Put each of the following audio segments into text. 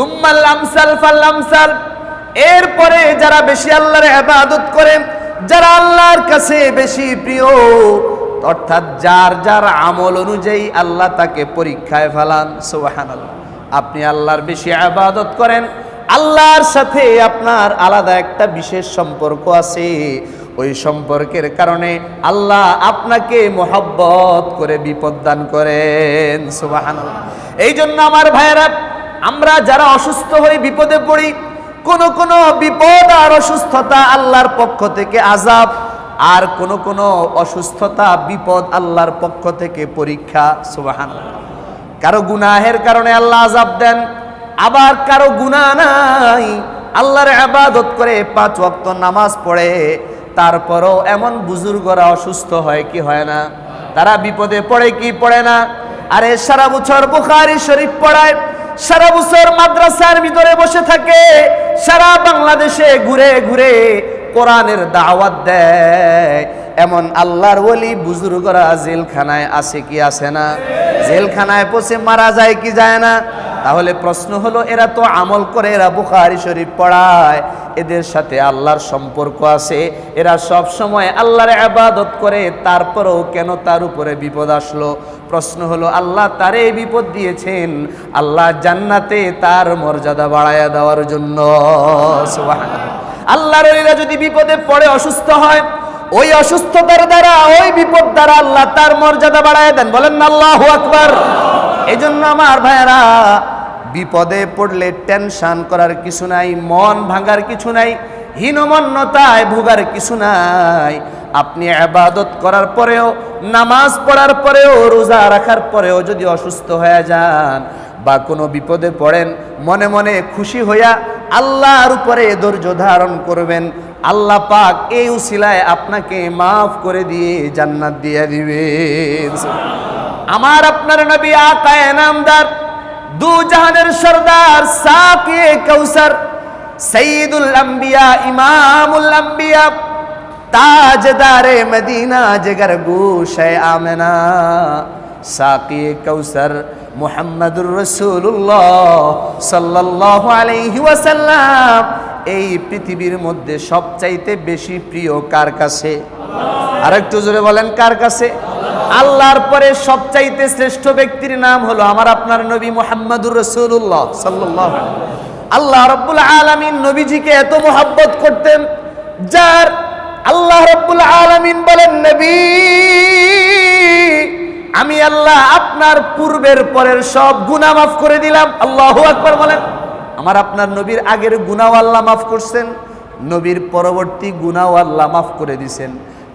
সুম্মাল আমসাল ফাল আমসাল। এরপরে যারা বেশি আল্লাহর ইবাদত করে যারা আল্লাহর কাছে বেশি প্রিয়, অর্থাৎ যার যার আমল অনুযায়ী আল্লাহ তাকে পরীক্ষায় ফেলান, সুবহানাল্লাহ। আপনি আল্লাহর বেশি ইবাদত করেন, আল্লাহর সাথে আপনার আলাদা একটা বিশেষ সম্পর্ক আছে। ওই সম্পর্কের কারণে আল্লাহ আপনাকে মোহাব্বত করে বিপদ দান করেন, সুবহানাল্লাহ। এই জন্য আমার ভাইয়েরা আমরা যারা অসুস্থ হয়ে বিপদে পড়ি, কোন কোন বিপদ আর অসুস্থতা আল্লাহর পক্ষ থেকে আজাব আর কোন কোন অসুস্থতা, বিপদ আল্লাহর পক্ষ থেকে পরীক্ষা সুবাহান কারও গুনাহের কারণে আল্লাহ আজাব দেন, আবার কারও গুনাহ নাই, আল্লাহর আবাদত করে পাঁচ ওয়াক্ত নামাজ পড়ে, তারপরও এমন বুজুর্গরা অসুস্থ হয় কি হয় না? তারা বিপদে পড়ে কি পড়ে না? আরে সারা বছর বুখারি শরীফ পড়ায় সারা বছর মাদ্রাসার ভিতরে বসে থাকে সারা বাংলাদেশে ঘুরে ঘুরে কোরআনের দাওয়াত দেয়। এমন আল্লাহর ওলি বুজুর্গরা জেলখানায় আছে কি আছে না? জেলখানায় পচে মারা যায় কি যায় না? তাহলে প্রশ্ন হলো, এরা তো আমল করে, এরা বুখারি শরীফ পড়ায়, এদের সাথে আল্লাহর সম্পর্ক আছে। এরা সব সময় আল্লাহর আবাদত করে, তারপরেও কেন তার উপরে বিপদ আসলো? প্রশ্ন হলো, আল্লাহ তারে বিপদ দিয়েছেন। আল্লাহ জান্নাতে তার মর্যাদা বাড়ায়া দেওয়ার জন্য। আল্লাহর যদি বিপদে পড়ে, অসুস্থ হয় ওই অসুস্থতার দ্বারা, ওই বিপদ দ্বারা আল্লাহ তার মর্যাদা বাড়ায় দেন। বলেন না, আল্লাহু আকবার। এই জন্য আমার ভাইয়েরা, বিপদে পড়লে টেনশন করার কিছু নাই, মন ভাঙার কিছু নাই, হীনমন্যতায় ভোগার কিছু নাই। আপনি আবাদত করার পরেও, নামাজ পড়ার পরেও, রোজা রাখার পরেও যদি অসুস্থ হয়ে যান বা কোনো বিপদে পড়েন, মনে মনে খুশি হইয়া আল্লাহর উপরে ধৈর্য ধারণ করবেন। আল্লাহ পাক এই উসিলায় আপনাকে মাফ করে দিয়ে জান্নাত দিয়ে দিবেন আমার আপনার নবী আকায় নামদার দু জাহানের সর্দার সাকিয়ে কৌসার সঈদুল আম্বিয়া, ইমামুল আম্বিয়া, তাজদারে মদিনা জগর গুশে আমেনা। সাকিয়ে কৌসার মুহাম্মদুর রসুল্লাহ সাল্লাল্লাহু আলাইহি ওয়াসাল্লাম এই পৃথিবীর মধ্যে সবচাইতে বেশি প্রিয় কার কাছে? আর একটু জোরে বলেন কার কাছে? আল্লাহর পরে সবচাইতে শ্রেষ্ঠ ব্যক্তির নাম হলো আমার আপনার নবী মোহাম্মদুর রসুল্লাহ সাল্লাল্লাহু আলাইহি আল্লাহ রব্বুল আলামিন নবীজিকে এত মোহাব্বত করতেন যার আল্লাহ রব্বুল আলামিন বলেন নবী আমি আল্লাহ আপনার পূর্বের পরের সব গুনাহ মাফ করে দিলাম। আল্লাহ আকবার বলেন। আমার আপনার নবীর আগের গুনাহ আল্লাহ মাফ করছেন, নবীর পরবর্তী গুনাহ আল্লাহ মাফ করে দিছেন।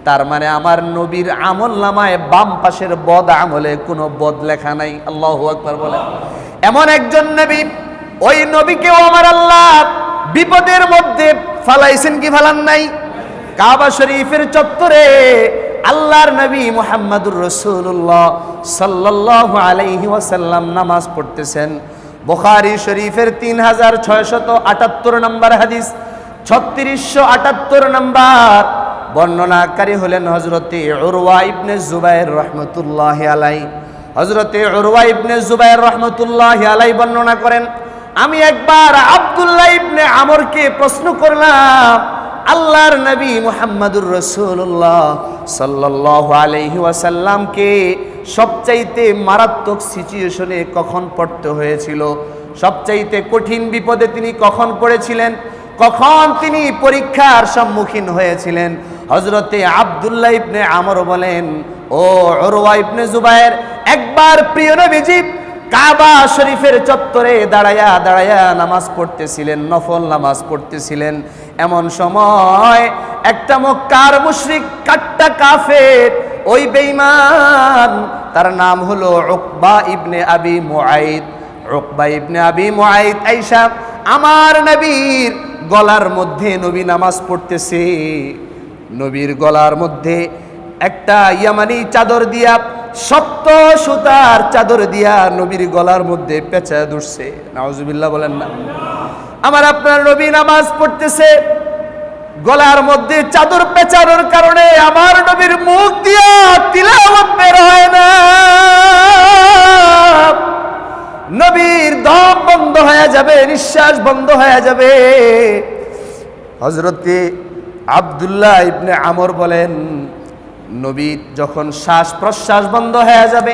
তার মানে আমার নবীর আমল নামায় বাম পাশের বদ আমলে কোনো বদ লেখা নাই। আল্লাহ আকবার বলেন। এমন একজন নবী, ওই নবীকেও আমার আল্লাহ বিপদের মধ্যে ফালাইছেন কি ফালান নাই? কাবা শরীফের চত্বরে আল্লাহর নবী মুহাম্মদুর রসুল্লাহ সাল্লাহ আলাইহি ওয়াসাল্লাম নামাজ পড়তেছেন। বুখারী শরীফের তিন হাজার ছয়শত আটাত্তর নম্বর হাদিস, ছত্রিশশো আটাত্তর নম্বর বর্ণনাকারী হলেন হজরতে উরওয়া ইবনে জুবাইর রহমতুল্লাহ আলাই হজরতে উরওয়া ইবনে জুবাইর রহমতুল্লাহ আলাই বর্ণনা করেন, আমি একবার আব্দুল্লাহ ইবনে আমরকে প্রশ্ন করলাম আল্লাহর নবী মুহাম্মদুর রসুল্লাহ সাল্লাহ আলহি ওয়াসাল্লামকে সবচাইতে মারাত্মক সিচুয়েশনে কখন পড়তে হয়েছিল? সবচাইতে কঠিন বিপদে তিনি কখন পড়েছিলেন? কখন তিনি পরীক্ষার সম্মুখীন হয়েছিলেন? হজরতে আবদুল্লাহ ইবনে আমর বলেন, ও অরওয়া ইবনে জুবায়ের একবার প্রিয় নবীজি কাবা শরীফের চত্বরে দাঁড়ায়া দাঁড়ায়া নামাজ পড়তেছিলেন, নফল নামাজ পড়তেছিলেন। এমন সময় একটা মক্কার মুশরিক কাট্টা কাফের, ওই বেঈমান, তার নাম হলো উকবা ইবনে আবি মুআইদ। উকবা ইবনে আবি মুআইদ আইসা, আমার নবীর গলার মধ্যে নবী নামাজ পড়তেছে। নবীর গলার মধ্যে একটা ইয়ামানি চাদর দিয়া সপ্ত সুতার চাদর দিয়া নবীর গলার মধ্যে পেঁচা ধরছে। নাওজুবিল্লাহ বলেন না। আমার আপনার নবী নামাজ পড়তেছে, গলার মধ্যে চাদর পেঁচানোর কারণে আমার নবীর মুখ দিয়া তিলাওয়াত বের হয় না। নবীর দম বন্ধ হয়ে যাবে, নিঃশ্বাস বন্ধ হয়ে যাবে। হজরতে আবদুল্লাহ ইবনে আমর বলেন নবী যখন শ্বাস প্রশ্বাস বন্ধ হয়ে যাবে,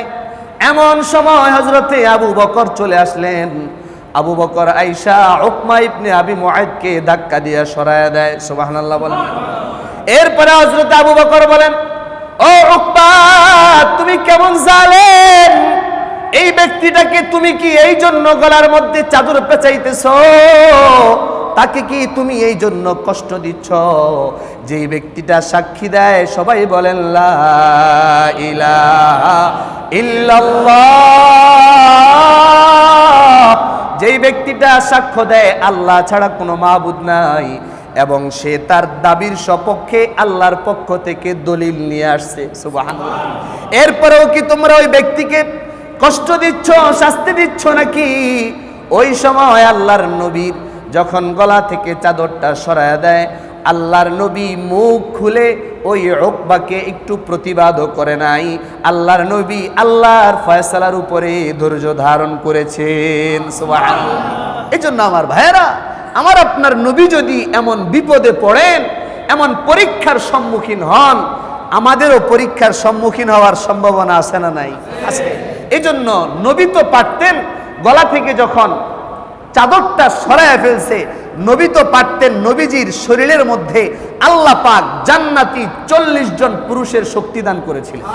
এমন সময় হজরতে আবু বকর চলে আসলেন। আবু বকর আইসা উকমা ইবনে আবি মুআইদকে ধাক্কা দিয়ে সরায়া দেয়, সুবহানাল্লাহ বলেন। এরপরে হজরত আবু বকর বলেন, ও উকবা তুমি কেমন জালেম? এই ব্যক্তিটাকে তুমি কি এই জন্য গলার মধ্যে চাদর পেঁচাইতেছ? তাকে কি তুমি এই জন্য কষ্ট দিচ্ছ? যে ব্যক্তিটা সাক্ষী দেয়, সবাই বলেন যেই ব্যক্তিটা সাক্ষ্য দেয়, আল্লাহ ছাড়া কোনো মাহবুদ নাই। এবং সে তার দাবির সপক্ষে আল্লাহর পক্ষ থেকে দলিল নিয়ে আসছে। এরপরেও কি তোমরা ওই ব্যক্তিকে কষ্ট দিচ্ছ, শাস্তি দিচ্ছ নাকি? ওই সময় আল্লাহর নবীর যখন গলা থেকে চাদরটা সরায় দেয়, আল্লাহর নবী মুখ খুলে ওই রোকবাকে একটু প্রতিবাদও করে নাই। আল্লাহর নবী আল্লাহর ফয়সালার উপরে ধৈর্য ধারণ করেছেন। সুবহানাল্লাহ। এই জন্য আমার ভাইয়েরা, আমার আপনার নবী যদি এমন বিপদে পড়েন, এমন পরীক্ষার সম্মুখীন হন, আমাদেরও পরীক্ষার সম্মুখীন হওয়ার সম্ভাবনা আছে না নাই? আছে। এজন্য নবী তো পারতেন, গলা থেকে যখন চাদরটা সরায় ফেলছে। নবী তো পারতেন নবীজির শরীরের মধ্যে আল্লাহ পাক জান্নাতি চল্লিশ জন পুরুষের শক্তি দান করেছিলেন।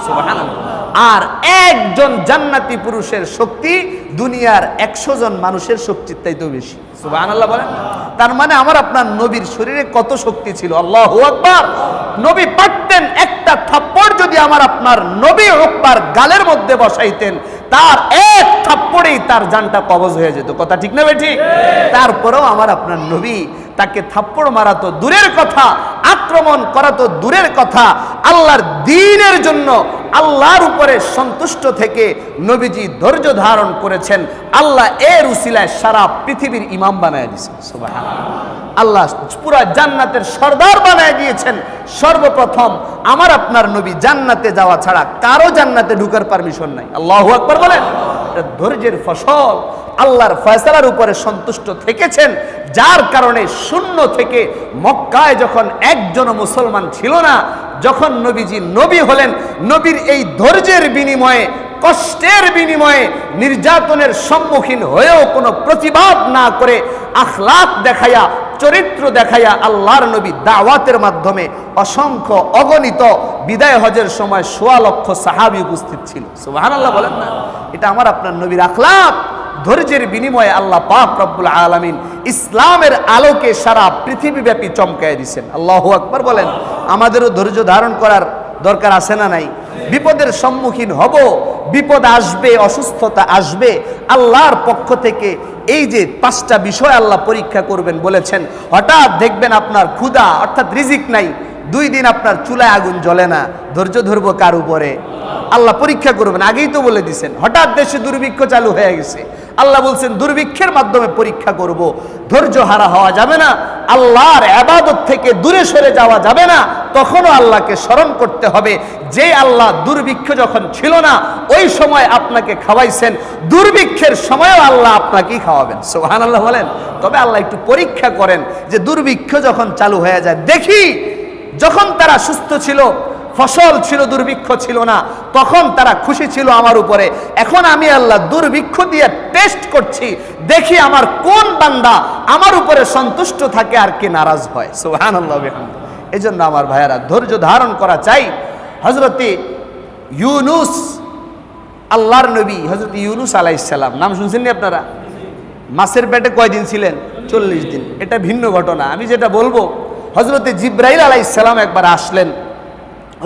আর একজন জান্নাতি পুরুষের শক্তি দুনিয়ার একশো জন মানুষের শক্তির তাই তো বেশি। সুবহানাল্লাহ বলেন। তার মানে আমার আপনার নবীর শরীরে কত শক্তি ছিল? আল্লাহ আকবার। নবী পারতেন, একটা থাপ্পড় যদি আমার আপনার নবী আকবার গালের মধ্যে বসাইতেন, তার এক থাপ্পড়েই তার জানটা কবজ হয়ে যেত। কথা ঠিক না ঠিক তারপরেও আমার আপনার নবী তাকে থাপ্পড় মারা তো দূরের কথা, আক্রমণ করা তো দূরের কথা, আল্লাহর দিনের জন্য আল্লাহর উপরে সন্তুষ্ট থেকে নবীজি ধৈর্য ধারণ করেছেন। আল্লাহ এর উসিলায় সারা পৃথিবীর ইমাম বানায় দিয়েছেন। আল্লাহ পুরা জান্নাতের সর্দার বানায় দিয়েছেন। সর্বপ্রথম আমার আপনার নবী জান্নাতে যাওয়া ছাড়া কারও জান্নাতে ঢুকার পারমিশন নাই। আল্লাহ আকবার বলেন। ধৈর্যের ফসল। আল্লাহর ফয়সালার উপরে সন্তুষ্ট থেকেছেন। যার কারণে শূন্য থেকে মক্কায় যখন একজন মুসলমান ছিল না, যখন নবীজি নবী হলেন, নবীর এই ধৈর্যের বিনিময়ে, কষ্টের বিনিময়ে নির্যাতনের সম্মুখীন হয়েও কোনো প্রতিবাদ না করে আখলাক দেখাইয়া, চরিত্র দেখাইয়া আল্লাহর নবী দাওয়াতের মাধ্যমে অসংখ্য অগণিত বিদায় হজের সময় সোয়া লক্ষ সাহাবি উপস্থিত ছিল। সুবহানাল্লাহ বলেন না। এটা আমার আপনার নবীর আখলাক ধৈর্যের বিনিময়ে আল্লাহ পাক রব্বুল আলামিন ইসলামের আলোকে সারা পৃথিবীব্যাপী চমকায় দিছেন। আল্লাহ আকবার বলেন। আমাদেরও ধৈর্য ধারণ করার দরকার আছে না নাই? বিপদের সম্মুখীন হব, বিপদ আসবে, অসুস্থতা আসবে, আল্লাহর পক্ষ থেকে এই যে পাঁচটা বিষয় আল্লাহ পরীক্ষা করবেন বলেছেন, হঠাৎ দেখবেন আপনার ক্ষুধা, অর্থাৎ রিজিক নাই দুই দিন আপনার চুলায় আগুন জ্বলে না, ধৈর্য ধরবো কার উপরে? আল্লাহ পরীক্ষা করবেন, আগেই তো বলে দিছেন, হঠাৎ দেশে দুর্ভিক্ষ চালু হয়ে গেছে। আল্লাহ বলছেন, দুর্ভিক্ষের মাধ্যমে পরীক্ষা করব ধৈর্য হারা হওয়া যাবে না, আল্লাহর আবাদত থেকে দূরে সরে যাওয়া যাবে না, তখনও আল্লাহকে স্মরণ করতে হবে, যে আল্লাহ দুর্ভিক্ষ যখন ছিল না, ওই সময় আপনাকে খাওয়াইছেন, দুর্ভিক্ষের সময়ও আল্লাহ আপনাকেই খাওয়াবেন সোহান আল্লাহ বলেন। তবে আল্লাহ একটু পরীক্ষা করেন যে দুর্ভিক্ষ যখন চালু হয়ে যায়, দেখি যখন তারা সুস্থ ছিল ফসল ছিল দুর্ভিক্ষ ছিল না তখন তারা খুশি ছিল আমার উপরে। এখন আমি আল্লাহ দুর্ভিক্ষ দিয়ে টেস্ট করছি দেখি আমার কোন বান্দা আমার উপরে সন্তুষ্ট থাকে আর কে নারাজ হয়। সুহান আল্লাহ এই জন্য আমার ভাইয়েরা ধৈর্য ধারণ করা চাই। হজরতে ইউনুস আল্লাহর নবী হজরত ইউনুস আলাইসাল্লাম নাম শুনছেননি আপনারা? মাছের পেটে কয়দিন ছিলেন? চল্লিশ দিন। এটা ভিন্ন ঘটনা। আমি যেটা বলব হজরতে জিব্রাইল আলাইসাল্লাম একবার আসলেন।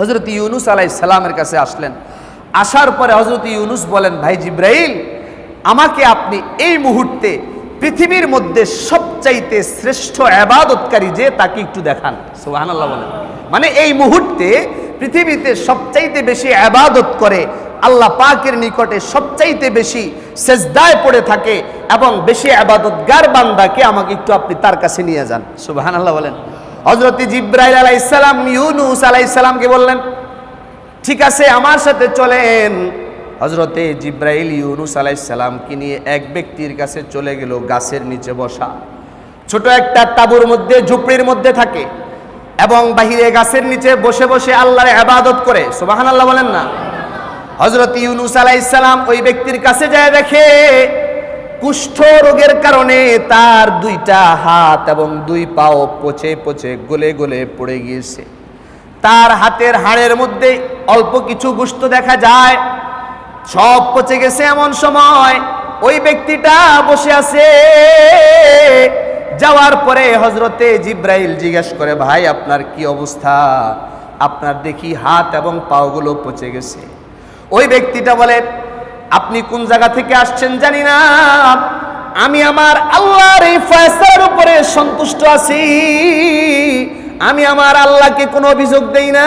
হজরত ইউনুস আলাইসাল্লামের কাছে আসলেন। আসার পরে হজরত ইউনুস বলেন, ভাই জিব্রাইল, আমাকে আপনি এই মুহূর্তে পৃথিবীর মধ্যে সবচাইতে শ্রেষ্ঠ আবাদতকারী যে, তাকে একটু দেখান। সোহান আল্লাহ বলেন। মানে এই মুহূর্তে পৃথিবীতে সবচাইতে বেশি আবাদত করে আল্লাহ পাকের নিকটে সবচাইতে বেশি সেজদায় পড়ে থাকে এবং বেশি আবাদতগার বান্দাকে আমাকে একটু আপনি তার কাছে নিয়ে যান। সুবাহান আল্লাহ বলেন। হজরত জিব্রাইল আলাইসালাম ইউনুস আলাইসালামকে বললেন, ঠিক আছে, আমার সাথে চলেন। হজরতে জিব্রাইল, ইউনুস আলাইসাল্লামকে নিয়ে এক ব্যক্তির কাছে চলে গেল গাছের নিচে বসা। ছোট একটা তাবুর মধ্যে, ঝুপড়ির মধ্যে থাকে এবং বাহিরে গাছের নিচে বসে বসে আল্লাহর আবাদত করে। সোবাহান আল্লাহ বলেন না। হজরত ইউনুস আলাইসাল্লাম ওই ব্যক্তির কাছে যায় দেখে কুষ্ঠ রোগের কারণে তার দুইটা হাত এবং দুই পাও পচে পচে গলে গলে পড়ে গিয়েছে। তার হাতের হাড়ের মধ্যে অল্প কিছু গুস্ত দেখা যায়। সব পচে গেছে এমন সময় ওই ব্যক্তিটা বসে আছে। যাওয়ার পরে হজরতে জিব্রাইল জিজ্ঞেস করে, ভাই, আপনার কি অবস্থা? আপনার দেখি হাত এবং পাওগুলো পচে গেছে। ওই ব্যক্তিটা বলে আপনি কোন জায়গা থেকে আসছেন জানি না। আমি আমার আল্লাহর এই ফয়সালার উপরে সন্তুষ্ট আছি। আমি আমার আল্লাহকে কোনো অভিযোগ দেই না।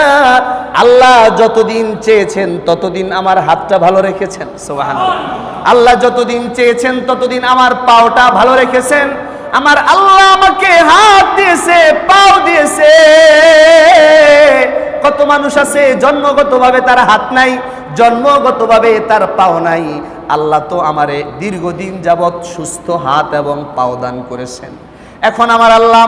আল্লাহ যতদিন চেয়েছেন ততদিন আমার হাতটা ভালো রেখেছেন সোহান আল্লাহ যতদিন চেয়েছেন ততদিন আমার পাওটা ভালো রেখেছেন। আমার আল্লাহ আমাকে হাত দিয়েছে, পাও দিয়েছে। কত মানুষ আছে, জন্মগতভাবে তার হাত নাই। জন্মগতভাবে তার পাও নাই। আল্লাহ তো আমারে দীর্ঘদিন যাবৎ সুস্থ হাত এবং পাও দান করেছেন। এখন আমার আল্লাহ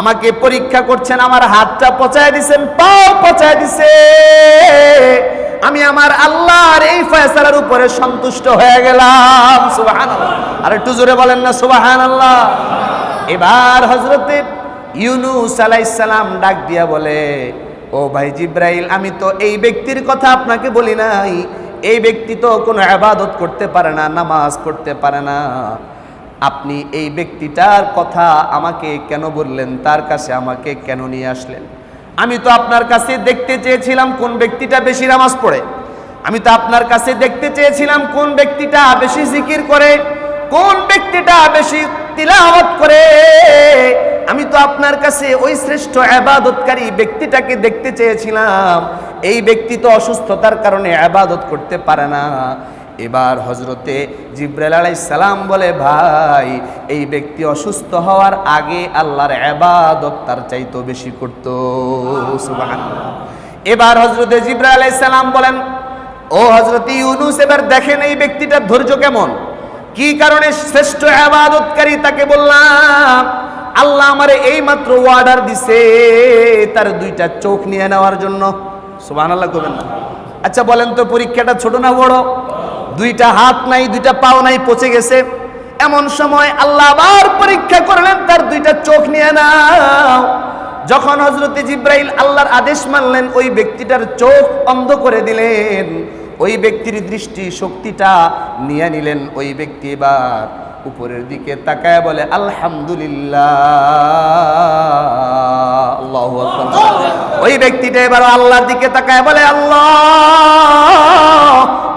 আমাকে পরীক্ষা করছেন, আমার হাতটা পচায় দিছেন, পাও পচায় দিছে। আমি আমার আল্লাহর এই ফয়সালার উপরে সন্তুষ্ট হয়ে গেলাম। সুবাহান আর একটু জোরে বলেন না সুবাহান আল্লাহ এবার হজরতে ইউনুস আলাইসালাম ডাক দিয়া বলে ও ভাই জিব্রাইল, আমি তো এই ব্যক্তির কথা আপনাকে বলি নাই। এই ব্যক্তি তো কোনো আবাদত করতে পারে না, নামাজ পড়তে পারে না। আপনি এই ব্যক্তিটার কথা আমাকে কেন বললেন? তার কাছে আমাকে কেন নিয়ে আসলেন? আমি তো আপনার কাছে দেখতে চেয়েছিলাম কোন ব্যক্তিটা বেশি নামাজ পড়ে। আমি তো আপনার কাছে দেখতে চেয়েছিলাম কোন ব্যক্তিটা বেশি জিকির করে, কোন ব্যক্তিটা বেশি তিলাওয়াত করে। আমি তো আপনার কাছে ওই শ্রেষ্ঠ আবাদতকারী ব্যক্তিটাকে দেখতে চেয়েছিলাম। এই ব্যক্তি তো অসুস্থতার কারণে আবাদত করতে পারে না। এবার হজরতে জিব্রাইল আলাই সালাম বলে, ভাই, এই ব্যক্তি অসুস্থ হওয়ার আগে আল্লাহর আবাদত তার চাইতো বেশি করত। এবার হজরতে জিব্রাইল আলাই সালাম বলেন, ও হজরত ইউনুস, এবার দেখেন এই ব্যক্তিটার ধৈর্য কেমন? কি কারণে শ্রেষ্ঠ আবাদতকারী তাকে বললাম, আল্লাহ আমারে এই মাত্র অর্ডার দিছে তার দুইটা চোখ নিয়ে নেওয়ার জন্য। সুবহানাল্লাহ করবেন না। আচ্ছা বলেন তো, পরীক্ষাটা ছোট না বড়? দুইটা হাত নাই, দুইটা পাও নাই, পচে গেছে। এমন সময় আল্লাহ আবার পরীক্ষা করলেন, তার দুইটা চোখ নিয়ে নাও। যখন হজরত জিব্রাইল আল্লাহর আদেশ মানলেন, ওই ব্যক্তিটার চোখ অন্ধ করে দিলেন। ওই ব্যক্তির দৃষ্টি শক্তিটা নিয়ে নিলেন ওই ব্যক্তি এবার উপরের দিকে তাকায় বলে, আলহামদুলিল্লাহ। ওই ব্যক্তিটা এবার আল্লাহর দিকে তাকায় বলে, আল্লাহ,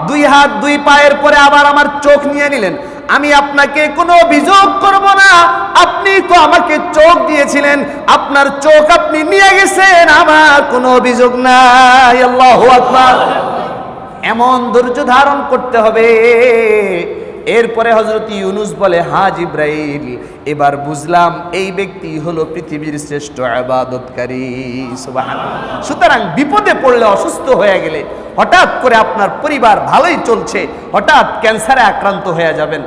দুই হাত দুই পায়ের পরে আবার আমার চোখ নিয়ে নিলেন। আমি আপনাকে কোনো অভিযোগ করব না। আপনি তো আমাকে চোখ দিয়েছিলেন। আপনার চোখ আপনি নিয়ে গেছেন। আমার কোনো অভিযোগ নাই। আল্লাহু আকবার। এমন ধৈর্য ধারণ করতে হবে। এরপরে হজরত ইউনুস বলে হাজ জিব্রাইল, এবার বুঝলাম এই ব্যক্তি হলো পৃথিবীর শ্রেষ্ঠ আবাদতকারী। সুতরাং বিপদে পড়লে, অসুস্থ হয়ে গেলে হঠাৎ করে আপনার পরিবার ভালোই চলছে, হঠাৎ ক্যান্সারে আক্রান্ত হয়ে যাবেন।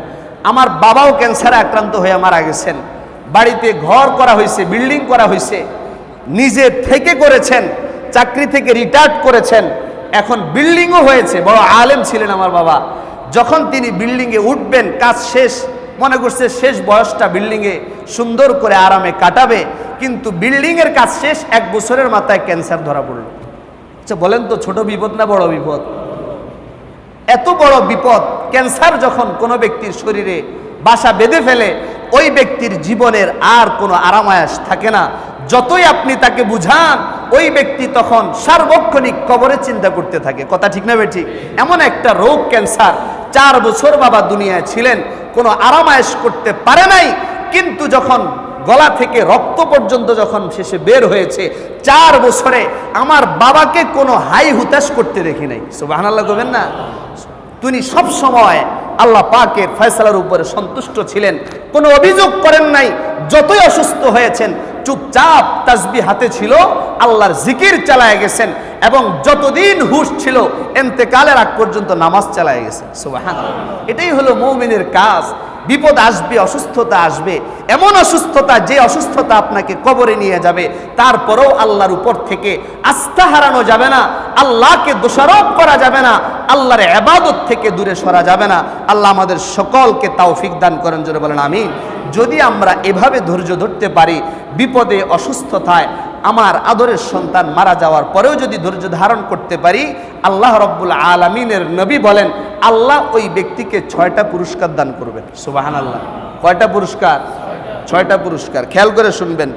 আমার বাবাও ক্যান্সারে আক্রান্ত হয়ে মারা গেছেন। বাড়িতে ঘর করা হয়েছে, বিল্ডিং করা হয়েছে, নিজে থেকে করেছেন, চাকরি থেকে রিটায়ার্ড করেছেন এখন বিল্ডিংও হয়েছে। বড় আলেম ছিলেন আমার বাবা। যখন তিনি বিল্ডিংয়ে উঠবেন, কাজ শেষ, মনে করছে শেষ বয়সটা বিল্ডিংয়ে সুন্দর করে আরামে কাটাবে, কিন্তু বিল্ডিংয়ের কাজ শেষ এক বছরের মাথায় ক্যান্সার ধরা পড়ল। আচ্ছা বলেন তো, ছোট বিপদ না বড় বিপদ? এত বড় বিপদ ক্যান্সার যখন কোনো ব্যক্তির শরীরে বাসা বেঁধে ফেলে, ওই ব্যক্তির জীবনের আর কোনো আরামায়াস থাকে না। যতই আপনি তাকে বুঝান ওই ব্যক্তি তখন সার্বক্ষণিক কবরে চিন্তা করতে থাকে। কথা ঠিক না ঠিক এমন একটা রোগ, ক্যান্সার, চার বছর বাবা দুনিয়ায় ছিলেন, কোনো আরামায়াস করতে পারে নাই, কিন্তু যখন গলা থেকে রক্ত পর্যন্ত যখন শেষে বের হয়েছে, চার বছরে আমার বাবাকে কোনো হাই হুতাশ করতে দেখি নাই। সুবাহ করবেন না? তিনি সব সময় আল্লাহ পাকের ফয়সালার উপরে সন্তুষ্ট ছিলেন। কোনো অভিযোগ করেন নাই, যতই অসুস্থ হয়েছেন চুপচাপ তাজবি হাতে ছিল, আল্লাহর জিকির চালায় গেছেন এবং যতদিন হুশ ছিল, এন্তেকালের আগ পর্যন্ত নামাজ চালায় গেছেন। সুবাহ এটাই হলো মৌমিনের কাজ। বিপদ আসবে, অসুস্থতা আসবে, এমন অসুস্থতা যে অসুস্থতা আপনাকে কবরে নিয়ে যাবে, তারপরেও আল্লাহর উপর থেকে আস্থা হারানো যাবে না, আল্লাহকে দোষারোপ করা যাবে না, আল্লাহর এবাদত থেকে দূরে সরা যাবে না। আল্লাহ আমাদের সকলকে তৌফিক দান করেন জন্য বলেন আমি যদি আমরা এভাবে ধৈর্য ধরতে পারি, বিপদে, অসুস্থতায় আমার আদরের সন্তান মারা যাওয়ার পরেও যদি ধৈর্য ধারণ করতে পারি, আল্লাহ রব্বুল আলমিনের নবী বলেন, আল্লাহ ওই ব্যক্তিকে ছয়টা পুরস্কার দান করবেন। সুবাহান আল্লাহ কয়টা পুরস্কার? ছয়টা পুরস্কার। খেয়াল করে শুনবেন।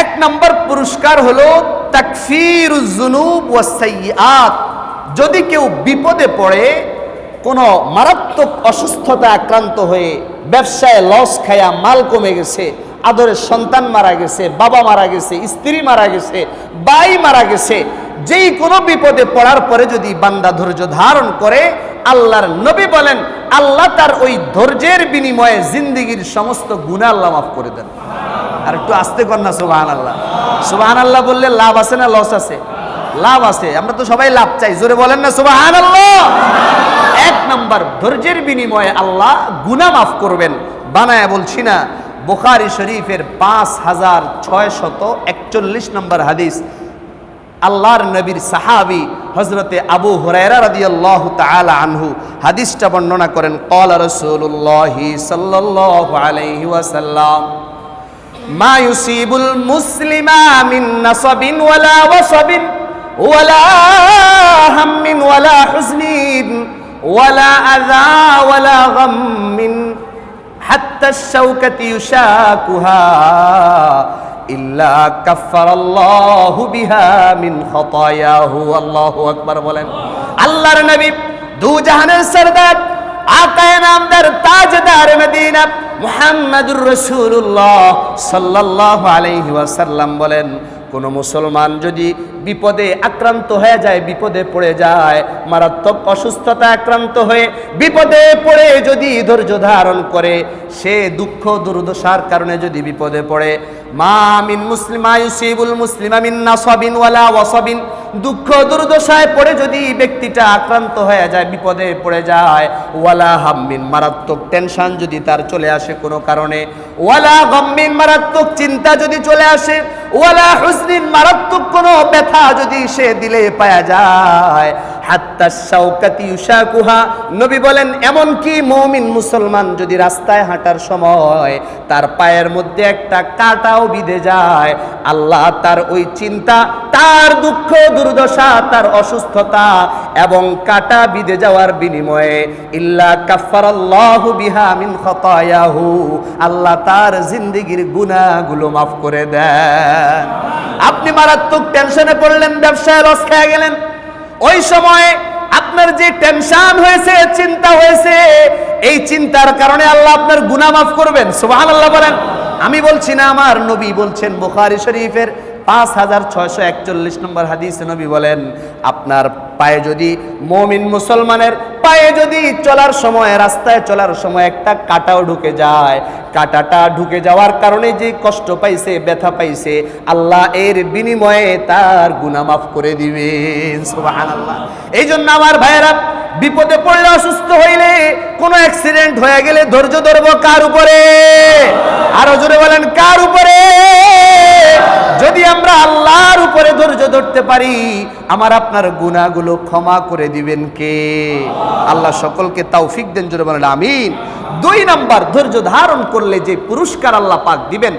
এক নম্বর পুরস্কার হলো তাকফিরুজুনুব ওয়াসাইয়াত যদি কেউ বিপদে পড়ে, কোনো মারাত্মক অসুস্থতা আক্রান্ত হয়ে ব্যবসায় লস খায়া মাল কমে গেছে আদরের সন্তান মারা গেছে, বাবা মারা গেছে, স্ত্রী মারা গেছে বাই মারা গেছে, যেই কোনো বিপদে পড়ার পরে যদি বান্দা ধৈর্য ধারণ করে, আল্লাহর নবী বলেন, আল্লাহ তার ওই ধৈর্যের বিনিময়ে জিন্দিগির সমস্ত গুণা আল্লাহ মাফ করে দেন। আর একটু আসতে কর না সুবাহান আল্লাহ সুবাহান আল্লাহ বললে লাভ আছে না লস আছে? লাভ আছে, আমরা তো সবাই লাভ চাই, জোরে বলেন না সুবাহান আল্লাহ এক নাম্বার, ধৈর্যের বিনিময়ে আল্লাহ গুনাহ মাফ করবেন। বানায় বলছি না বুখারি শরীফের পাঁচ হাজার ছয় শত একচল্লিশ নম্বর হাদিস। আল্লাহর নবীর সাহাবি হজরতে আবু হুরায়রা রাদিয়াল্লাহু তাআলা আনহু হাদিসটা বর্ণনা করেন, ক্বালা রাসূলুল্লাহি সাল্লাল্লাহু আলাইহি ওয়াসাল্লাম, মা ইউসিবুল মুসলিমা মিন নাসাবিন ওয়ালা ওয়াসাবিন, ওয়ালা হাম্মিন ওয়ালা হুজনিন, ওয়ালা আযা ওয়ালা গাম্মিন حتى الشوكة يشاكها إلا كفر الله بها من خطاياه الله أكبر বলেন আল্লাহর নবী দু জাহানের সরদার আকায় নামদার তাজদার মদিনা মুহাম্মাদুর রাসূলুল্লাহ সাল্লাল্লাহু আলাইহি ওয়াসাল্লাম বলেন কোন মুসলমান যদি বিপদে আক্রান্ত হয়ে যায়, বিপদে পড়ে যায়, মারাত্মক অসুস্থতা আক্রান্ত হয়ে বিপদে পড়ে যদি ধৈর্য ধারণ করে, সে দুঃখ দুর্দশার কারণে যদি বিপদে পড়ে, মা মিন মুসলিমা ইউসিবুল মুসলিমা মিন নাসাবিন ওয়ালা ওয়াসাবিন, দুঃখ দুর্দশায় পড়ে যদি ব্যক্তিটা আক্রান্ত হয়ে যায়, বিপদে পড়ে যায়, ওয়ালা হাম্মিন মারাত্মক টেনশন যদি তার চলে আসে কোনো কারণে ওয়ালা গম্মিন মারাত্মক চিন্তা যদি চলে আসে, ওয়ালা হুসনিন মারাত্মক কোনো ব্যথা যদি সে দিলে পায়া যায়। হাত্তা শাওকাতি ইউশাকুহা। নবী বলেন এমন কি মুমিন মুসলমান যদি রাস্তায় হাঁটার সময় তার পায়ের মধ্যে একটা কাঁটাও বিঁধে যায়, আল্লাহ তার ওই চিন্তা তার দুঃখ, দুর্দশা, তার অসুস্থতা এবং কাটা বিঁধে যাওয়ার বিনিময়ে ইল্লা কাফারাল্লাহু বিহা মিন খতায়াহু, আল্লাহ তার জিন্দেগির গুনাহগুলো মাফ করে দেন। আপনি মারাত্মক টেনশনে পড়লেন, ব্যবসায় লস খেয়ে গেলেন। ওই সময় আপনার যে টেনশন হয়েছে, চিন্তা হয়েছে, এই চিন্তার কারণে আল্লাহ আপনার গুনাহ মাফ করবেন। সুবহানাল্লাহ বলেন। আমি বলছি না, আমার নবী বলছেন, বুখারী শরীফের পাঁচ হাজার ছয়শো একচল্লিশ নম্বর হাদিস নবী বলেন, আপনার পায়ে যদি মমিন মুসলমানের পায়ে যদি চলার সময়, রাস্তায় চলার সময় একটা কাটাও ঢুকে যায়, কাটাটা ঢুকে যাওয়ার কারণে যে কষ্ট পাইছে, ব্যথা পাইছে, আল্লাহ এর বিনিময়ে তার গুনাহ মাফ করে দিবেন, সুবহানাল্লাহ। এই জন্য আমার ভাইয়েরা বিপদে পড়লে, অসুস্থ হইলে কোনো অ্যাক্সিডেন্ট হয়ে গেলে ধৈর্য ধরবো কার উপরে? আরও জোরে বলেন, কার উপরে? যদি আমরা আল্লাহর উপরে ধৈর্য ধরতে পারি, আমার আপনার গুণাগুলো ক্ষমা করে দিবেন কে? আল্লাহ সকলকে তৌফিক দেন, জোরে বলেন, আমিন। দুই নাম্বার, ধৈর্য ধারণ করলে যে পুরস্কার আল্লাহ পাক দিবেন,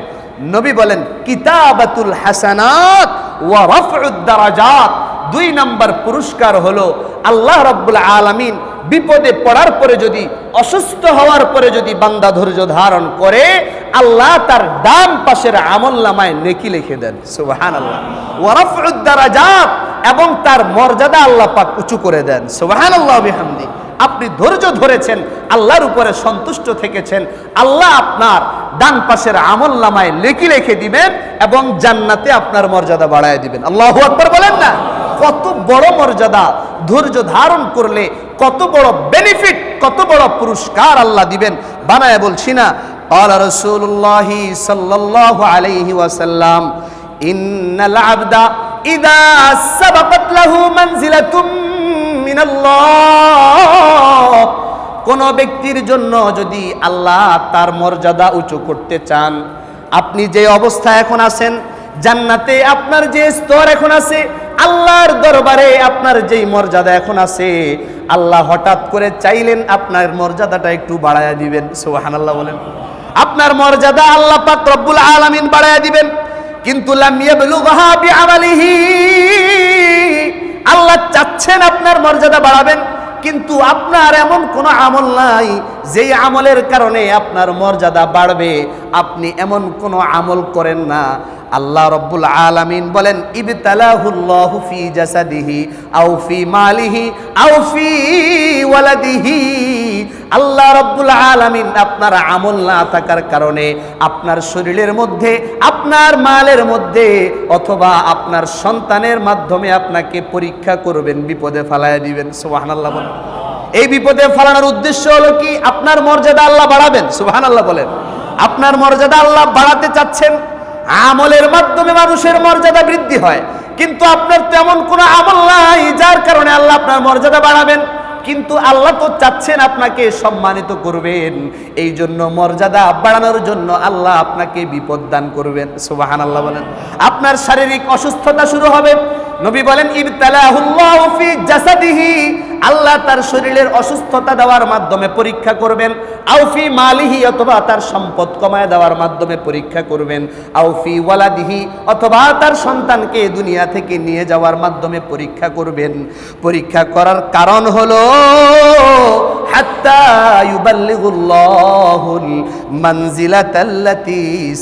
নবী বলেন, কিতাবাতুল হাসানাত ওয়া রাফউদ দারাজাত। দুই নাম্বার পুরস্কার হলো আল্লাহ রাব্বুল আলামিন বিপদে পড়ার পরে যদি, অসুস্থ হওয়ার পরে যদি বান্দা ধৈর্য ধারণ করে, আল্লাহ তার ডান পাশের আমল নামায় নেকি লিখে দেন। সুবহান আল্লাহ ওয়ারফুদ দারাজাত এবং তার মর্যাদা আল্লাহ পাক উঁচু করে দেন। সুবহান আল্লাহ বিহামদি। আপনি ধৈর্য ধরেছেন, আল্লাহর উপরে সন্তুষ্ট থেকেছেন, আল্লাহ আপনার ডান পাশের আমল নামায় লেখি রেখে দিবেন এবং জান্নাতে আপনার মর্যাদা বাড়ায় দিবেন। আল্লাহ আকবর বলেন না? কত বড় মর্যাদা ধৈর্য ধারণ করলে কত বড় বেনিফিট কত বড় পুরস্কার আল্লাহ দিবেন বানায় বলছি না قال رسول الله صلى الله عليه وسلم إن العبد إذا سبقت له منزلة من الله কোন ব্যক্তির জন্য যদি আল্লাহ তার মর্যাদা উঁচু করতে চান আপনি যে অবস্থা এখন আছেন জান্নাতে আপনার যে স্তর এখন আছে আল্লাহর দরবারে আপনার যেই মর্যাদা এখন আছে, আল্লাহ হঠাৎ করে চাইলেন আপনার মর্যাদাটা একটু বাড়ায়া দিবেন। সুবহানাল্লাহ বলেন। আপনার মর্যাদা আল্লাহ পাক রব্বুল আলামিন বাড়ায়া দিবেন। কিন্তু আল্লাহ চাচ্ছেন আপনার মর্যাদা বাড়াবেন, কিন্তু আপনার এমন কোন আমল নাই যেই আমলের কারণে আপনার মর্যাদা বাড়বে। আপনি এমন কোন আমল করেন না। আল্লাহ রব্বুল আলামিন বলেন, ইবতালাহুল্লাহু ফি জাসাদিহি আও ফি মালিহি আও ফি ওয়ালাদিহি। আল্লাহ রব্বুল আলামিন আপনার আমল না থাকার কারণে আপনার শরীরের মধ্যে, আপনার মালের মধ্যে অথবা আপনার সন্তানের মাধ্যমে আপনাকে পরীক্ষা করবেন, বিপদে ফালায় দিবেন। সুবহানাল্লাহ বলেন। এই বিপদে ফালানোর উদ্দেশ্য হলো কি? আপনার মর্যাদা আল্লাহ বাড়াবেন। সুবহানাল্লাহ বলেন। আপনার মর্যাদা আল্লাহ বাড়াতে চাচ্ছেন আমলের মাধ্যমে মানুষের মর্যাদা বৃদ্ধি হয়। কিন্তু আপনার তেমন কোনো আমল নাই, যার কারণে আল্লাহ আপনার মর্যাদা বাড়াবেন। কিন্তু আল্লাহ তো চাচ্ছেন আপনাকে সম্মানিত করবেন। এই জন্য মর্যাদা বাড়ানোর জন্য আল্লাহ আপনাকে বিপদ দান করবেন। সুবাহান আল্লাহ বলেন। আপনার শারীরিক অসুস্থতা শুরু হবে। নবী বলেন জাসাদিহি। আল্লাহ তার শরীরের অসুস্থতা দেওয়ার মাধ্যমে পরীক্ষা করবেন। আউফি মালিহি, অথবা তার সম্পদ কমায় দেওয়ার মাধ্যমে পরীক্ষা করবেন। আউফি ওয়ালাদিহি, অথবা তার সন্তানকে দুনিয়া থেকে নিয়ে যাওয়ার মাধ্যমে পরীক্ষা করবেন। পরীক্ষা করার কারণ হলো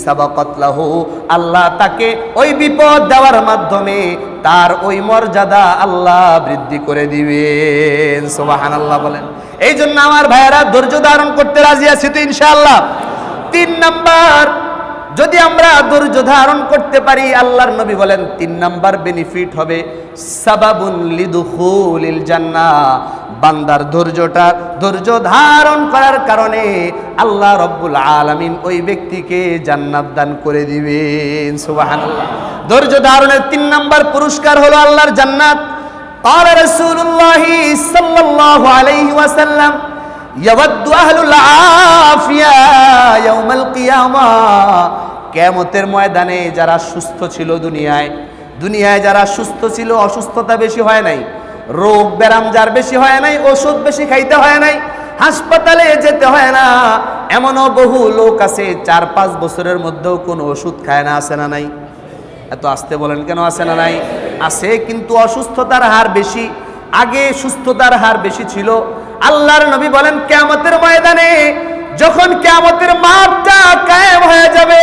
সাবাকাত লাহু। আল্লাহ তাকে ওই বিপদ দেওয়ার মাধ্যমে তার ওই মর্যাদা আল্লাহ বৃদ্ধি করে দিবেন। সুবাহান আল্লাহ বলেন। এই জন্য আমার ভাইয়েরা ধৈর্য ধারণ করতে রাজি আছি তো ইনশাআল্লাহ। তিন নাম্বার যদি আমরা ধৈর্য ধারণ করতে পারি, আল্লাহর নবী বলেন, তিন নাম্বার বেনিফিট হবে বান্দার ধৈর্যটা, ধৈর্য ধারণ করার কারণে আল্লাহ রব্বুল আলমিন ওই ব্যক্তিকে জান্নাত দান করে দিবেন। সুবাহান ধৈর্য ধারণের তিন নাম্বার পুরস্কার হলো আল্লাহর জান্নাত। আর রসুল্লাহ সাল্লাহ আলাইহি ওয়াসাল্লাম কেমতের ময়দানে যারা সুস্থ ছিল দুনিয়ায় দুনিয়ায় যারা সুস্থ ছিল, অসুস্থতা বেশি হয় নাই, রোগ ব্যায়াম যার বেশি হয় নাই, ওষুধ বেশি খাইতে হয় নাই, হাসপাতালে যেতে হয় না, এমনও বহু লোক আছে, চার পাঁচ বছরের মধ্যেও কোনো ওষুধ খায় না আসে না নাই? এত আসতে বলেন কেন আসে না নাই? আসে কিন্তু অসুস্থতার হার বেশি, আগে সুস্থতার হার বেশি ছিল আল্লাহর নবী বলেন কেয়ামতের ময়দানে যখন কেয়ামতের মাঠটা কায়েম হয়ে যাবে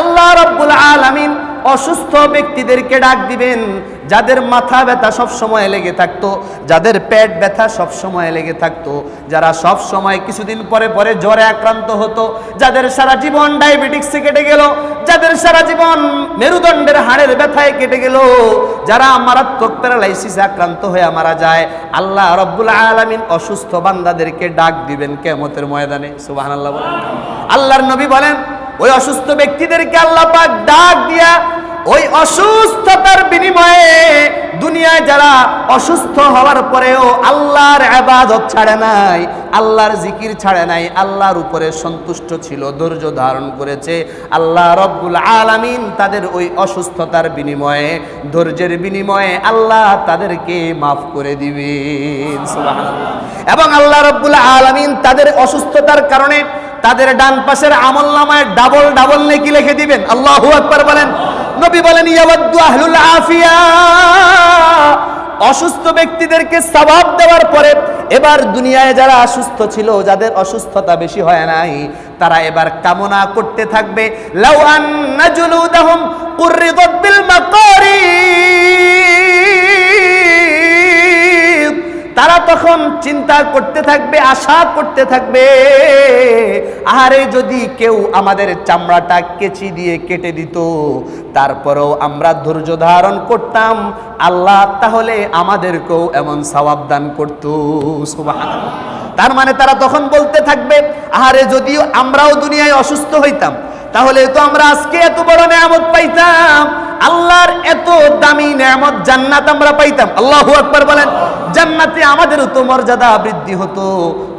আল্লাহ রব্বুল আলামিন অসুস্থ ব্যক্তিদেরকে ডাক দিবেন। যাদের মাথা ব্যথা সব সময় লেগে থাকতো, যাদের পেট ব্যথা সব সময় লেগে থাকতো, যারা সব সময় কিছুদিন পরে পরে জ্বরে আক্রান্ত হতো, যাদের সারা জীবন ডায়াবেটিক্সে কেটে গেল, যাদের সারা জীবন মেরুদণ্ডের হাড়ের ব্যথায় কেটে গেল, যারা মারাত্মক প্যারালাইসিসে আক্রান্ত হয়ে মারা যায়, আল্লাহ রব্বুল আলামিন অসুস্থ বান্দাদেরকে ডাক দিবেন কেমতের ময়দানে। বলেন। আল্লাহর নবী বলেন, ওই অসুস্থ ব্যক্তিদেরকে আল্লাহ পাক ডাক দিয়া ওই অসুস্থতার বিনিময়ে দুনিয়ায় যারা অসুস্থ হওয়ার পরেও আল্লাহর আবাদত ছাড়ে নাই, আল্লাহর জিকির ছাড়ে নাই, আল্লাহর উপরে সন্তুষ্ট ছিল, ধৈর্য ধারণ করেছে, আল্লাহ রব্বুল আলামিন তাদের ওই অসুস্থতার বিনিময়ে, ধৈর্যের বিনিময়ে আল্লাহ তাদেরকে মাফ করে দিবেন। এবং আল্লাহ রব্বুল আলামিন তাদের অসুস্থতার কারণে তাদের ডান পাশের আমল নামায় ডাবল ডাবল নেকি লিখে দিবেন। আল্লাহ আকবার বলেন। নবী বলেন আহলুল আফিয়া। অসুস্থ ব্যক্তিদেরকে সবাব দেওয়ার পরে এবার দুনিয়ায় যারা অসুস্থ ছিল, যাদের অসুস্থতা বেশি হয় নাই, তারা এবার কামনা করতে থাকবে। লাউ আন্না জুলুদাহুম কুররিদাত বিল মাকারিদ তারা তখন চিন্তা করতে থাকবে, আশা করতে থাকবে, আহারে যদি কেউ আমাদের চামড়াটা কেচি দিয়ে কেটে দিত, তারপরেও আমরা ধৈর্য ধারণ করতাম, আল্লাহ তাহলে আমাদেরকেও এমন সওয়াব দান করতো তার মানে তারা তখন বলতে থাকবে, আহারে যদিও আমরাও দুনিয়ায় অসুস্থ হইতাম, তাহলে তো আমরা আজকে এত বড় নেয়ামত পাইতাম আল্লাহর এত দামি নেয়ামত জান্নাত আমরা পাইতাম। আল্লাহ আকবার বলেন, জান্নাতে আমাদের তো মর্যাদা বৃদ্ধি হতো।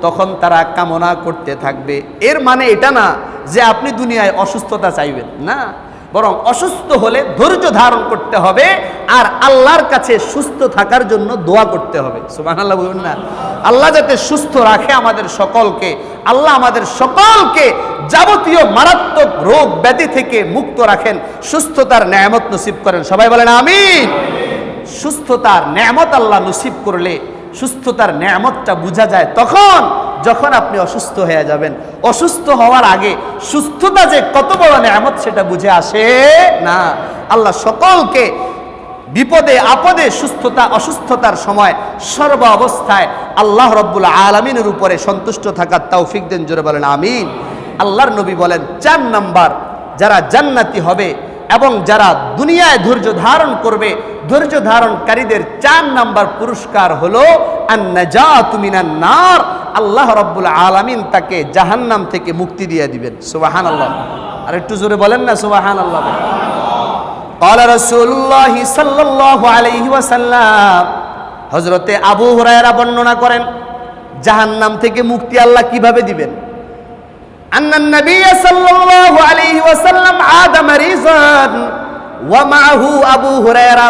তখন তারা কামনা করতে থাকবে। এর মানে এটা না যে আপনি দুনিয়ায় অসুস্থতা চাইবেন। না। বরং অসুস্থ হলে ধৈর্য ধারণ করতে হবে আর আল্লাহর কাছে সুস্থ থাকার জন্য দোয়া করতে হবে। সুবাহ আল্লাহ বলুন না। আল্লাহ যাতে সুস্থ রাখে আমাদের সকলকে, আল্লাহ আমাদের সকলকে যাবতীয় মারাত্মক রোগ ব্যাধি থেকে মুক্ত রাখেন, সুস্থতার ন্যায়ামত নসিব করেন। সবাই বলেন আমি সুস্থতার ন্যায়ামত আল্লাহ নসিব করলে, সুস্থতার ন্যায়ামতটা বোঝা যায় তখন যখন আপনি অসুস্থ হয়ে যাবেন, অসুস্থ হওয়ার আগে সুস্থতা যে কত বড় নেয়ামত সেটা বুঝে আসে না। আল্লাহ সকলকে বিপদে, আপদে সুস্থতা, অসুস্থতার সময় সর্ব অবস্থায় আল্লাহ রব্বুল আলমিনের উপরে সন্তুষ্ট থাকার তাওফিক দেন, জোরে বলেন, আমিন। আল্লাহর নবী বলেন, চার নাম্বার, যারা জান্নাতি হবে এবং যারা দুনিয়ায় ধৈর্য ধারণ করবে ধৈর্য ধারণকারীদের চার নাম্বার পুরস্কার হলো মিনান নার আল্লাহ রব্বুল আলামিন তাকে জাহান্নাম থেকে মুক্তি দিয়ে দিবেন সুবাহান আল্লাহ আর একটু জোরে বলেন না সুবাহান আল্লাহ قال رسول الله صلى الله عليه وسلم হযরতে আবু হুরায়রা বর্ণনা করেন জাহান্নাম থেকে মুক্তি আল্লাহ কিভাবে দিবেন أن النبي صلى الله عليه وسلم عاد مريضا ومعه أبو هريرة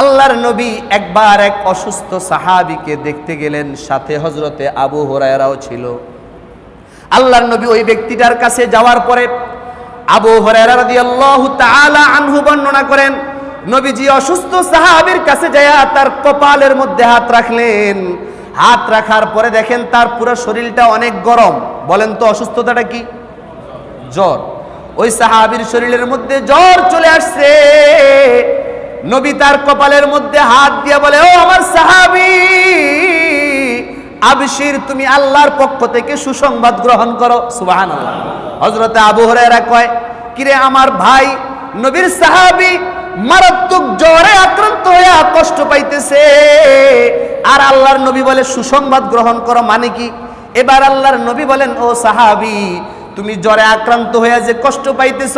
আল্লাহর নবী একবার এক অসুস্থ সাহাবীকে দেখতে গেলেন সাথে হজরতে আবু হরায়রাও ছিল আল্লাহর নবী ওই ব্যক্তিটার কাছে যাওয়ার পরে আবু হরায়রা রাদিয়াল্লাহু তাআলা আনহু বর্ণনা করেন নবীজি অসুস্থ সাহাবীর কাছে যায় তার কপালের মধ্যে হাত রাখলেন হাত রাখার পরে দেখেন তার পুরো শরীরটা অনেক গরম। বলেন তো অসুস্থতাটা কি? জ্বর। ওই সাহাবীর শরীরের মধ্যে জ্বর চলে আসছে। নবী তার কপালের মধ্যে হাত দিয়ে বলে, ও আমার সাহাবি, আবশির, তুমি আল্লাহর পক্ষ থেকে সুসংবাদ গ্রহণ করো। সুবাহান হজরতে আবু হরাইরা কয়, কিরে আমার ভাই, নবীর সাহাবি মারাত্মক জ্বরে আক্রান্ত হয়ে কষ্ট পাইতেছে। আর আল্লাহর নবী বলে, সুসংবাদ গ্রহণ করো মানে কি? এবার আল্লাহর নবী বলেন, ও সাহাবি, তুমি জ্বরে আক্রান্ত হয়ে যে কষ্ট পাইতেছ,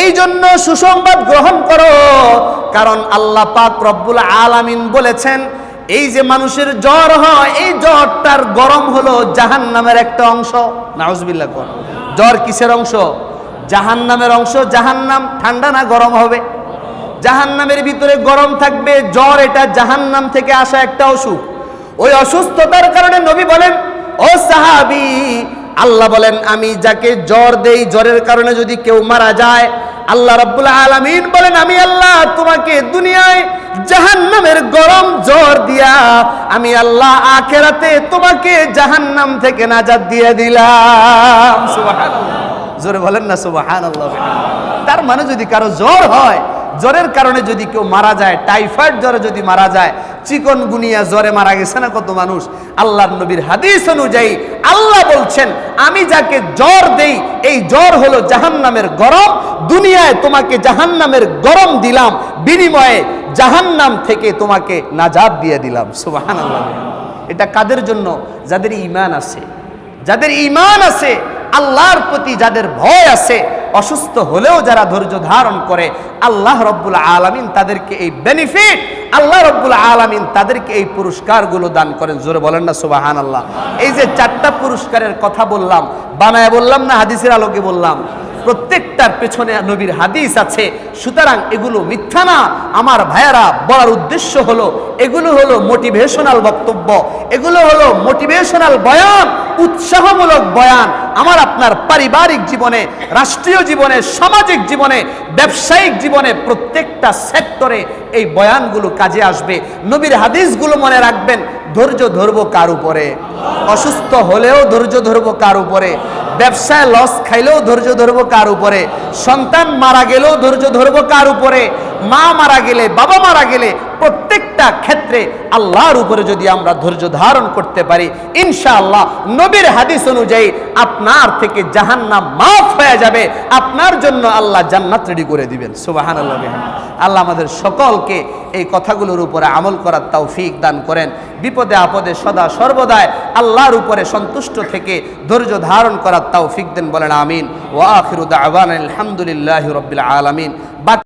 এই জন্য সুসংবাদ গ্রহণ করো। কারণ আল্লাহ পাক রব্বুল আলামিন বলেছেন, এই যে মানুষের জ্বর হয়, এই জ্বরটার গরম হলো জাহান নামের একটা অংশ। নাউজবিল্লাহ কর জ্বর কিসের অংশ? জাহান নামের অংশ জাহান নাম ঠান্ডা না গরম হবে? জাহান নামের ভিতরে গরম থাকবে, জ্বর এটা জাহান নাম থেকে আসা একটা অসুখ। ওই অসুস্থতার কারণে নবী বলেন, ও সাহাবি, আল্লাহ বলেন, আমি যাকে জ্বর দেই, জ্বরের কারণে যদি কেউ মারা যায়, আল্লাহ রাব্বুল আলামিন বলেন, আমি আল্লাহ তোমাকে দুনিয়ায় জাহান্নামের গরম জ্বর দিয়া, আমি আল্লাহ আখেরাতে তোমাকে জাহান্নাম থেকে নাজাত দিয়ে দিলাম। জোরে বলেন না, সুবহানাল্লাহ। তার মানে যদি কারও জ্বর হয় জ্বরের কারণে যদি কেউ মারা যায়, টাইফয়েড জ্বরে যদি মারা যায়, চিকন গুনিয়া জ্বরে মারা গেছে না কত মানুষ? আল্লাহ নবীর হাদিস অনুযায়ী আল্লাহ বলছেন, আমি যাকে জ্বর দেই, এই জ্বর হলো জাহান্নামের গরম। দুনিয়ায় তোমাকে জাহান্নামের গরম দিলাম, বিনিময়ে জাহান্নাম থেকে তোমাকে নাজাব দিয়ে দিলাম। সুবহানাল্লাহ। এটা কাদের জন্য? যাদের ইমান আছে। যাদের ইমান আছে, আল্লাহর প্রতি যাদের ভয় আছে অসুস্থ হলেও যারা ধৈর্য ধারণ করে, আল্লাহ রব্বুল আলমিন তাদেরকে এই বেনিফিট আল্লাহ রব্বুল আলমিন তাদেরকে এই পুরস্কারগুলো দান করেন। জোরে বলেন না সুবাহান আল্লাহ এই যে চারটা পুরস্কারের কথা বললাম, বানায় বললাম না হাদিসের আলোকে বললাম? প্রত্যেকটার পেছনে নবীর হাদিস আছে। সুতরাং এগুলো মিথ্যা না। আমার ভাইয়ারা, বলার উদ্দেশ্য হলো, এগুলো হলো মোটিভেশনাল বক্তব্য। এগুলো হলো মোটিভেশনাল বয়ান, উৎসাহমূলক বয়ান। আমার আপনার পারিবারিক জীবনে, রাষ্ট্রীয় জীবনে, সামাজিক জীবনে, ব্যবসায়িক জীবনে প্রত্যেকটা সেক্টরে এই বয়ানগুলো কাজে আসবে। নবীর হাদিসগুলো মনে রাখবেন ধৈর্য ধরবো কার উপরে? অসুস্থ হলেও ধৈর্য ধরবো কার উপরে? ব্যবসায় লস খাইলেও ধৈর্য ধরবো কার উপরে? সন্তান মারা গেলেও ধৈর্য ধরবো কার উপরে? মা মারা গেলে, বাবা মারা গেলে প্রত্যেকটা ক্ষেত্রে আল্লাহর উপরে যদি আমরা ধৈর্য ধারণ করতে পারি, ইনশাআল্লাহ নবীর হাদিস অনুযায়ী আপনার থেকে জাহান্নাম মাফ হয়ে যাবে। আপনার জন্য আল্লাহ জান্নাত রেডি করে দিবেন। সুবাহান আল্লাহ আল্লাহ আমাদের সকলকে এই কথাগুলোর উপরে আমল করার তৌফিক দান করেন। বিপদে আপদে সদা সর্বদায় আল্লাহর উপরে সন্তুষ্ট থেকে ধৈর্য ধারণ করার তৌফিক দেন বলেন, আমিন। ওয়া আখিরু দাওয়ানা আলহামদুলিল্লাহি রাব্বিল আলামিন।